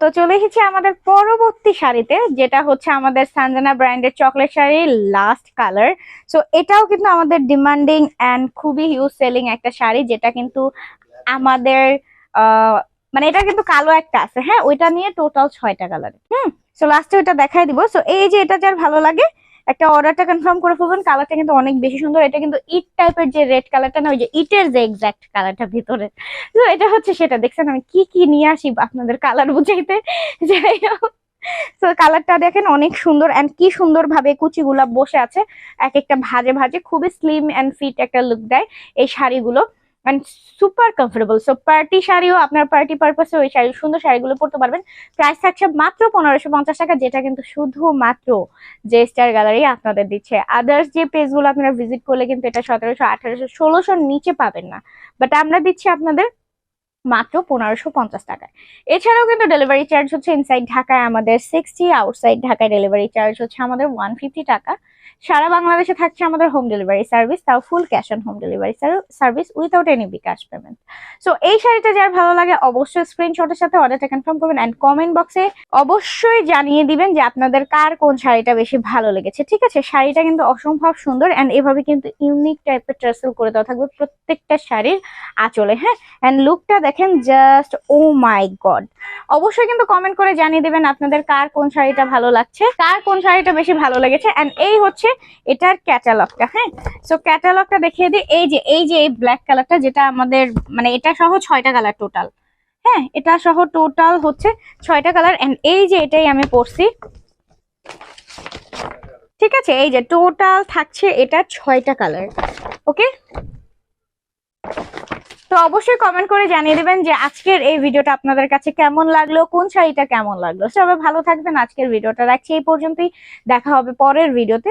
তো চলে এসেছি আমাদের পরবর্তী শাড়িতে, যেটা হচ্ছে আমাদের সানজানা ব্র্যান্ডের chocolate sari last colour so এটাও কিন্তু আমাদের ডিমান্ডিং অ্যান্ড খুবই হিউজ সেলিং একটা শাড়ি, যেটা কিন্তু আমাদের মানে এটা কিন্তু কালো একটা আছে হ্যাঁ? ওইটা নিয়ে টোটাল ছয়টা কালার হুম? সো লাস্টে ওইটা দেখাই দিব। সো এই যে এটা যার ভালো লাগে একটা অর্ডারটা কনফার্ম করে ফেলবেন কালারটা কিন্তু অনেক বেশি সুন্দর। এটা কিন্তু ইট টাইপের যে রেড কালারটা না, ওই যে ইটের যে এক্সাক্ট কালারটা ভিতরে। তো এটা হচ্ছে সেটা, দেখছেন আমি কি কি নিয়ে আসি আপনাদের কালার বুঝাইতে? যাই তো কালারটা দেখেন অনেক সুন্দর এন্ড কি সুন্দর ভাবে কুচিগুলা বসে আছে। এক একটা ভাজে ভাজে খুবই স্লিম এন্ড ফিট একটা লুক দেয় এই শাড়িগুলো। And super comfortable so party শাড়িও আপনার পার্টি পারপাসে ওই শাড়ি, সুন্দর শাড়িগুলো পরতে পারবেন। প্রাইস থাকছে মাত্র পনেরোশো পঞ্চাশ টাকা, যেটা কিন্তু শুধুমাত্র যে স্টার গ্যালারি আপনাদের দিচ্ছে। আদার্স যে পেজগুলো আপনারা ভিজিট করলে কিন্তু এটা সতেরোশো, আঠারোশো, ষোলোশোর নিচে পাবেন না। বাট আমরা দিচ্ছি আপনাদের মাত্র পনেরোশো পঞ্চাশ টাকায়। এছাড়াও কিন্তু ডেলিভারি চার্জ হচ্ছে ইনসাইড ঢাকায় আমাদের সিক্সটি আউটসাইড ঢাকায় ডেলিভারি চার্জ হচ্ছে আমাদের ওয়ান ফিফটি টাকা। সারা বাংলাদেশে থাকছে আমাদের হোম ডেলিভারি সার্ভিস তাও full cash on home delivery service without any bKash payment so এই শাড়িটা যার ভালো লাগে অবশ্যই স্ক্রিনশটের সাথে অর্ডারটা কনফার্ম করবেন অ্যান্ড কমেন্ট বক্সে অবশ্যই জানিয়ে দিবেন যে আপনাদের কার কোন শাড়িটা বেশি ভালো লেগেছে। ঠিক আছে? শাড়িটা কিন্তু অসম্ভব সুন্দর অ্যান্ড এভাবে কিন্তু ইউনিক টাইপের ট্রাসেল করে দেওয়া থাকবে প্রত্যেকটা শাড়ির আঁচলে হ্যাঁ? অ্যান্ড লুকটা দেখেন জাস্ট ও মাই গড অবশ্যই কিন্তু কমেন্ট করে জানিয়ে দেবেন আপনাদের কার কোন শাড়িটা ভালো লাগছে, কার কোন শাড়িটা বেশি ভালো লেগেছে অ্যান্ড এই হচ্ছে এটার ক্যাটালগটা হ্যাঁ? সো ক্যাটালগটা দেখিয়ে দিই, এই যে এই যে এই ব্ল্যাক কালারটা যেটা আমাদের মানে এটা সহ ছয়টা কালার টোটাল হ্যাঁ? এটা সহ টোটাল হচ্ছে ছয়টা কালার এন্ড এই যে এটাই আমি পরছি, ঠিক আছে? এই যে টোটাল থাকছে এটা ছয়টা কালার ওকে তো অবশ্যই কমেন্ট করে জানিয়ে দেবেন যে আজকের এই ভিডিওটা আপনাদের কাছে কেমন লাগল, কোন শাড়িটা কেমন লাগল। সবাই ভালো থাকবেন। আজকের ভিডিওটা রাখছি এই পর্যন্তই। দেখা হবে পরের ভিডিওতে।